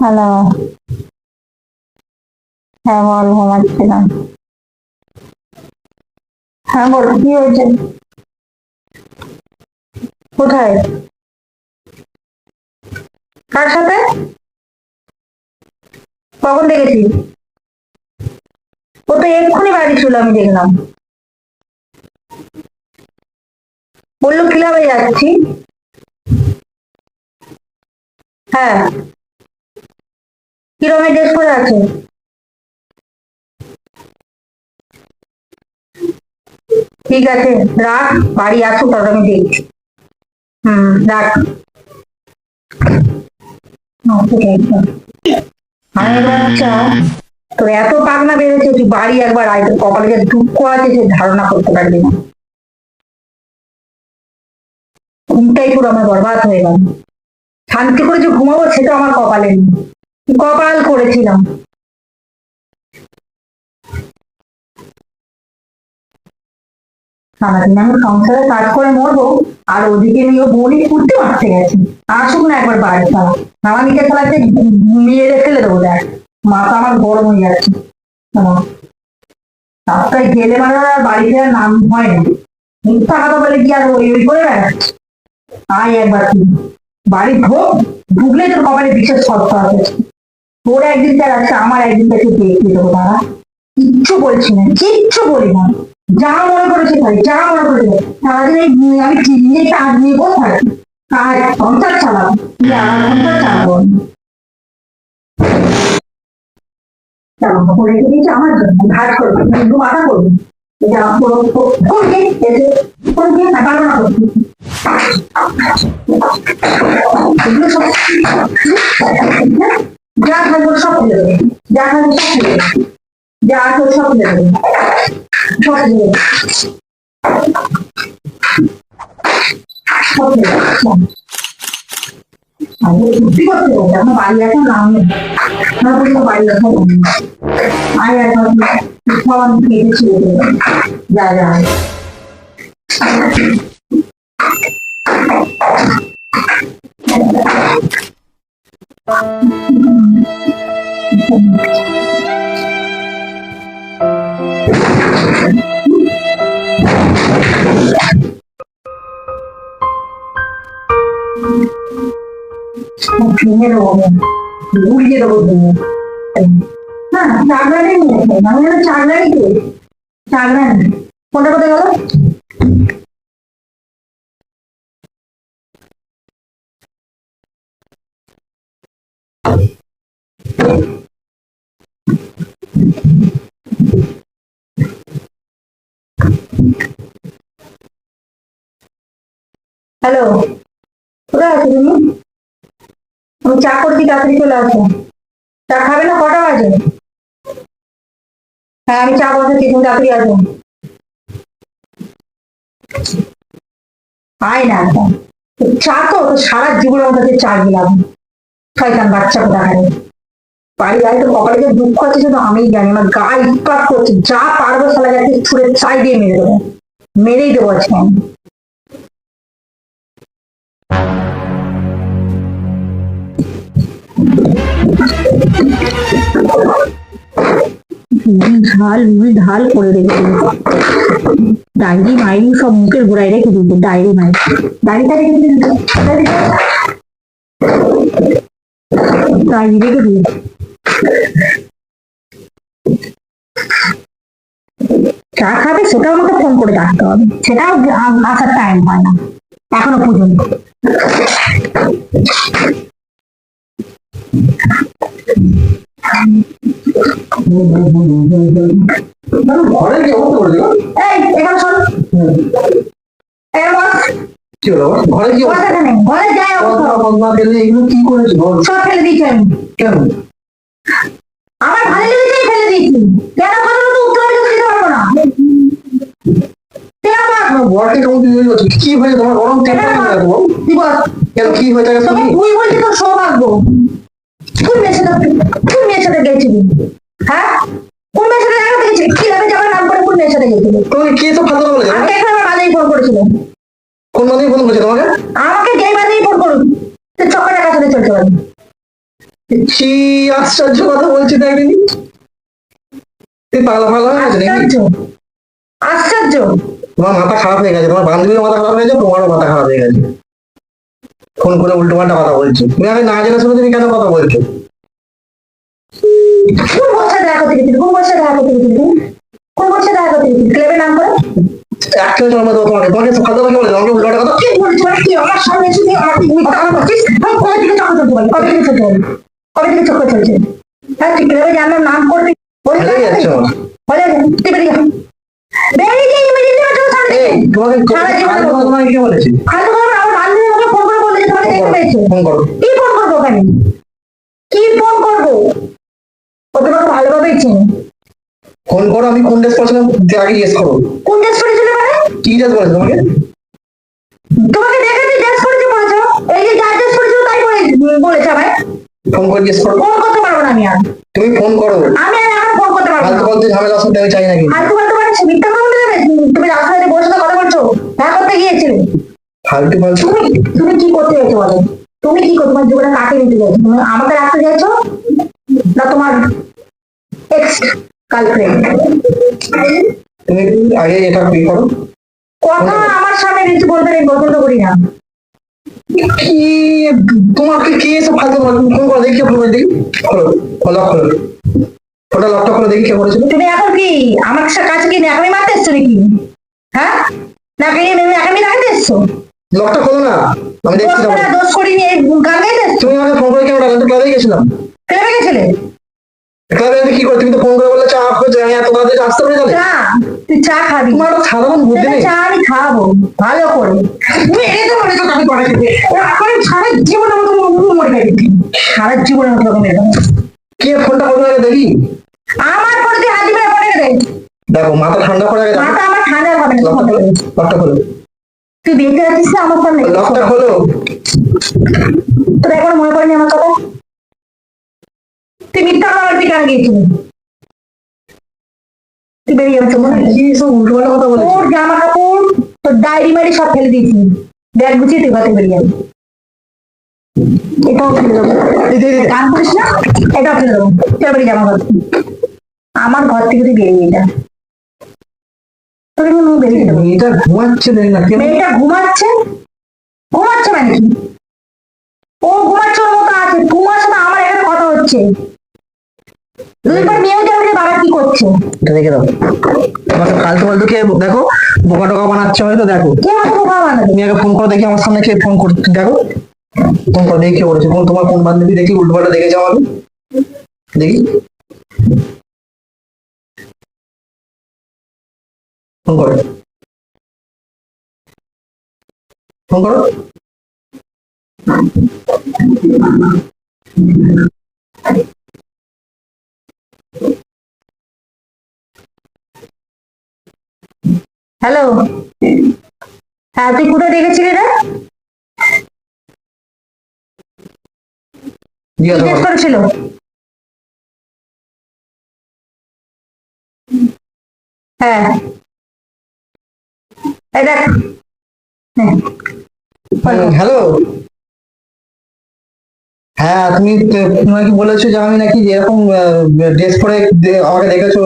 Hello হ্যাঁ বল ঘুমাচ্ছিলাম। হ্যাঁ বল কি হয়েছে? কোথায়? কার সাথে? কখন দেখেছি? ও তো এক্ষুনি বাড়ি ছিল আমি দেখলাম। বলল, ক্লাবে যাচ্ছি? হ্যাঁ। কি রকমের ড্রেস পরে আছে? ঠিক আছে, রাখ, বাড়ি আসো তবে আমি দেখছি। হুম, রাখ। আমি বাচ্চা এত পাগনা বেড়েছে তুই বাড়ি একবার আয়, তোর কপালে যে দুঃখ আছে সে ধারণা করতে পারবি না। ঘুমটাই পুরো আমার বরবাদ হয়ে গেল। শান্তি করে যে ঘুমাবো, সেটা আমার কপালে নেই। কপাল করেছিলাম। সারাদিন আমি সংসারে কাজ করে মরবো। আর ওদিকে নিয়ে বলি ফুটতে মারতে গেছে। আসুক না একবার বাড়ি ছাড়া নামানিকে খেলাতে মেরে ফেলে দেবো, দেখ। মাথা আমার গরম হয়ে যাচ্ছে। রাস্তায় গেলে মানে আর বাড়ি ফেরার নাম হয় না। মিথ্যা কথা বলে কি আর ওই ওই করে বেড়াচ্ছে? আয় একবার তুই বাড়ি ঢোক ঢুকলে তোর কপালে বিশেষ শর্ত আছে। তোর একদিন তার আছে আমার একদিন তাকে দেখিয়ে দেবো তারা কিচ্ছু বলছি না, কিচ্ছু বলি না। যা মনে করেছে ভাই যা মনে করেছে। উম আমি চিনিয়ে কাজ নিয়ে থাকি। কাজ সংসার চালাবো। চালাবো আমার জন্য। ভাজ করব কিন্তু মাথা করব। কাপড় করবে এসে করবে সব যা থাকব সব যা থাকব সব যা আছে সব সব ফেলে দেবে সব ফেলে দেবে সব। আমি সত্যি করতে হবে আমার বাড়ি এখন নাম আমি আমি। আমি আমি চা করছি তাড়াতাড়ি চলে আসো চা খাবে না? কটা বাজে? হ্যাঁ আমি চা বসাচ্ছি, তুমি তাড়াতাড়ি আসো। আয় না। চা তো তো সারা জীবন আমার চা গেলাম শয়তান বাচ্চা কোথা খাবে বাড়ি বাড়ি তো কপালে যে দুঃখ আছে সেটা আমিই জানি। আমার গা ইস্পাত করছে। যা পারব সালা যাকে ছুঁড়ে চাই দিয়ে মেরে দেবো। মেরেই দেবো আজকে আমি। ঝাল রুই ঢাল করে রেখে ডায়েরি মাইরি সব মুখের গোড়ায় রেখে দিল ডায়েরি মাইরি। ডায়েরিটা রেখে দিল ডায়েরি রেখে দিল চা খাবে সেটাও আমাকে ফোন করে ডাকতে হবে। সেটাও আসার টাইম হয় না, এখনও পর্যন্ত। ঘরে কি অবস্থা করেছে গো? এই এখানে কি না বরকে কেমন দিয়ে হয়েছে হ্যাঁ কোন মেয়ের সাথে দেখা দেখেছি কীভাবে যাবার নাম করে কোন সাথে গেছিল তোমাকে কে তো ফালতু আমাকে এখন আমার বান্ধবী ফোন করেছিল। কোন ফোন করেছে তোমাকে? আমাকে যেই বান্ধবী ফোন করুন চক্কর টাকা সাথে চলতে পারে কি আশ্চর্য কথা বলছি তুই পাগলা পাগলা হয়ে গেছে নাকি? আশ্চর্য। আশ্চর্য। তোমার মাথা খারাপ হয়ে গেছে তোমার বান্ধবীর মাথা খারাপ হয়ে গেছে তোমারও মাথা খারাপ হয়ে গেছে। ফোন করে উল্টো পাল্টা কথা বলছো। তুমি আগে না জেনে শুনে তুমি কেন কথা বলছো? কোন বছর দেখা করতে গেছিল? কোন বছর দেখা করতে গেছিল কোন বছর দেখা করতে গেছিল? ক্লেবের নাম করে? একটা জন্ম দেবো তোমাকে। তোমাকে ফালতু কথা বলে তোমাকে উল্টো পাল্টা কথা। কি বলছো? কি? আমার সামনে এসে তুই আমাকে মিথ্যা কথা বলছিস আমি কবে থেকে চক্কর চলতে পারি? কবে থেকে চলতে পারি? কবে থেকে চক্কর চলছে? হ্যাঁ তুই ক্লেবে জানার নাম করবি। বলবি ভালোই বলে তুই বেরিয়ে বেরিয়ে যা ইমিডিয়েটলি আমার চোখের সামনে তোমাকে তোমাকে কে বলেছে? বান্ধবী আমাকে ফোন করে বলে যে তোমাকে দেখতে পেয়েছে। ফোন করো। কি ফোন করব ওখানে? কি ফোন করব? ও তোমাকে ভালোভাবেই চেনে। ফোন করো আমি কোন ড্রেস পড়ছিলাম আগে জিজ্ঞেস করো। কোন ড্রেস পরেছিল মানে? কি ড্রেস বলেছে তোমাকে? তোমাকে দেখে যে ড্রেস পরেছে বলেছ? এই যে যা ড্রেস পরেছিল তাই বলে বলেছে আমায়। ফোন করে জিজ্ঞেস করো। ফোন করতে পারব না আমি আর। তুমি ফোন করো। আমি আর এখন ফোন করতে পারব না। ফালতু ফালতু ঝামেলা শুনতে আমি চাই না কিন্তু। আর তোমার তোমার মিথ্যা কথা বলতে যাবে? তুমি রাস্তায় বসে তো কথা বলছো? দেখা করতে গিয়েছিলে? ফালতু ফালতু তুমি তুমি কি করতে চাইছো বলো? তুমি কি করতে তোমার জীবনে কাকে নিতে চাইছো তুমি আমাকে রাখতে চাইছো না তোমার এক্স গার্লফ্রেন্ড আগে এটা কি করো। কথা আমার সামনে কিছু বলতে নেই পছন্দ করি না। কি তোমাকে কে এসব ফালতু বলে? ফোন দেখি ফোন দেখি? খোলো লক খোলো। ওটা লকটা খোলো দেখি কে করেছিল তুমি এখন কি আমার সা- কাছে কি নাকামি মারতে এসছো নাকি? হ্যাঁ? নাকামি নাকামি লাগাতে এসছো? লকটা খোলো না আমি দেখছি করে। দোষ করিনি গান গাইতে তুমি আমাকে ফোন করে কেন ডাকলে? ক্লাবে গেছিলাম। ক্লেবে গেছিলে? আমি কি করি তুমি তো ফোন করে বললে চা হচ্ছে আমি এত তাড়াতাড়ি আসতে পারি তাহলে? তুই চা খাবি। তোমার একটা সাধারণ বুদ্ধি নেই। চা আমি খাব ভালো করে। তুমি তো আমি করে এখন সারা মরে গেছি সারা কে ফোনটা আগে দেখি? আমার করে হাত পড়ে দেখো মাথা ঠান্ডা করে মাথা আমার ঠান্ডা হবে না লকটা খোলো তুই দেখতে যাচ্ছিস আমার সামনে লকটা খোলো। তোর এখন মনে পড়েনি আমার কথা? উল্টো পাল্টা কথা বলেছি তোর জামা কাপড় তোর ডায়েরি মারি সব ফেলে দিয়েছি। ব্যাগ গুছিয়ে তুই বেরিয়ে যাবি এটাও ফেলে দেবো। গান করিস না? এটাও ফেলে দেবো। চল জামা ঘর আমার ঘর থেকে তুই বেরিয়ে যাব মেয়েটা ঘুমাচ্ছে মেয়েটা ঘুমাচ্ছে? ঘুমাচ্ছে মানে কি? ও ঘুমাচ্ছে ওর মতো আছে। তোমার সাথে আমার এখানে কথা হচ্ছে। দুইবার মেয়েও জানবে বাবা কি করছে। এটা দেখে দাও। তোমাকে ফালতু ফালতু কে দেখো বোকা টোকা বানাচ্ছে হয়তো দেখো। কে আমাকে বোকা বানাবে? তুমি আগে ফোন করো দেখি আমার সামনে কে ফোন করতে দেখো। ফোন করো দেখি কে করেছে কোন তোমার কোন বান্ধবী দেখি আমাকে। দেখি। ফোন করো। ফোন করো। হ্যালো হ্যাঁ তুই কোথায় দেখেছিলি রে? জিজ্ঞাসা করেছিল? হ্যাঁ। এই দেখ। হ্যাঁ। হ্যালো হ্যাঁ তুমি তো- তুমি নাকি বলেছ যে আমি নাকি এরকম ড্রেস পরে দে- আমাকে দেখেছ?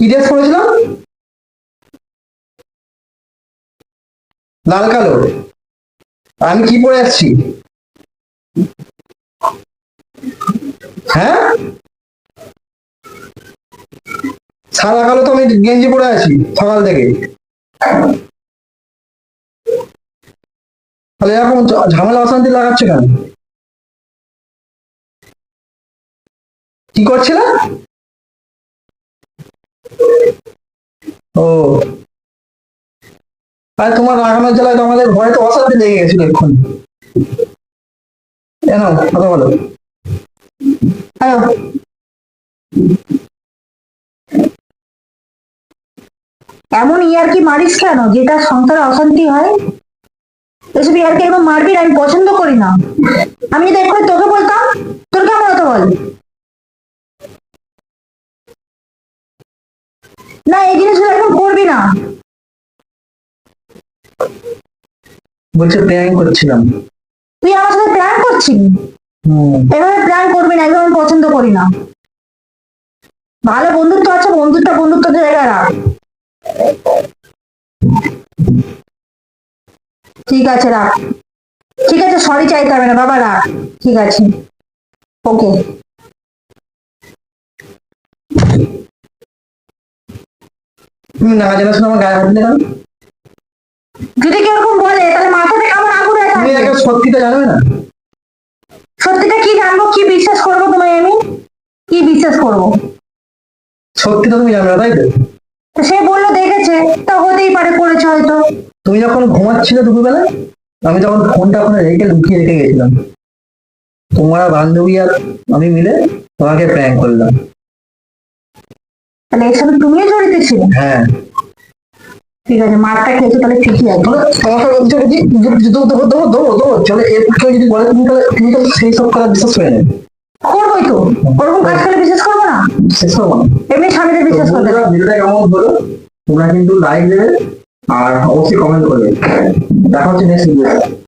কি ড্রেস পরেছিলাম? লাল কালো। আমি কি পরে আসছি? হ্যাঁ? সাদা কালো তো আমি গেঞ্জি পরে আছি, সকাল থেকে। তাহলে এরকম ঝামেলা, অশান্তি লাগাচ্ছে কেন? কি করছিলে? ও। আর তোমার আমাদের অশান্তি লেগে গেছিল কেন কথা বলো। হ্যালো এমন মারিস কেন, যেটা সংসারে অশান্তি হয়? এসব ইয়ার কি একদম মারবি আমি পছন্দ করি না। আমি যদি এক্ষুনি তোকে বলতাম, তোর কেমন হতো বল? বলছে প্র্যাঙ্ক করছিলাম। তুই আমার সাথে প্ল্যান করছিস? এভাবে প্ল্যান করবি না একদম আমি পছন্দ করি না। ভালো বন্ধুত্ব আছে বন্ধুত্ব বন্ধুত্ব জায়গায় রাখ ঠিক আছে রাখ। ঠিক আছে সরি চাইতে হবে না বাবা রাখ। ঠিক আছে। ওকে। না সময় আমার গায়ে হাত কেন? যদি কেউ এরকম বলে তাহলে মাথাতে কেমন আগুন হয়ে তুমি আগে সত্যিটা জানবে না? সত্যিটা কি জানব? কি বিশ্বাস করব তোমায় আমি? কি বিশ্বাস করব? সত্যিটা তুমি জানবে না তাই তো? তো সে বলল দেখেছে। তা হতেই পারে করেছে হয়তো। তুমি যখন ঘুমাচ্ছিলে দুপুরবেলা আমি তখন ফোনটা ওখানে রেখে লুকিয়ে রেখে গেছিলাম। তোমার বান্ধবী আর আমি মিলে তোমাকে প্র্যাঙ্ক করলাম। তাহলে এর সাথে তুমিও জড়িত ছিলে? হ্যাঁ। ঠিক আছে মারটা খেয়েছো তাহলে ঠিকই আছে। তাহলে তোমাকে বলছে কি, যে দেবো দেবো দেবো দেবো দেবো চলে এর কেউ যদি বলে তুমি তাহলে তুমি তো সেই সব কথা বিশ্বাস করে নেবে। করবোই তো। ওরকম কাজ করলে বিশ্বাস করব না? শেষ করব না। এমনি স্বামীদের বিশ্বাস করবে। ভিডিওটা কেমন হলো? তোমরা কিন্তু লাইক দেবে আর অবশ্যই কমেন্ট করবে। দেখা হচ্ছে নেক্সট ভিডিও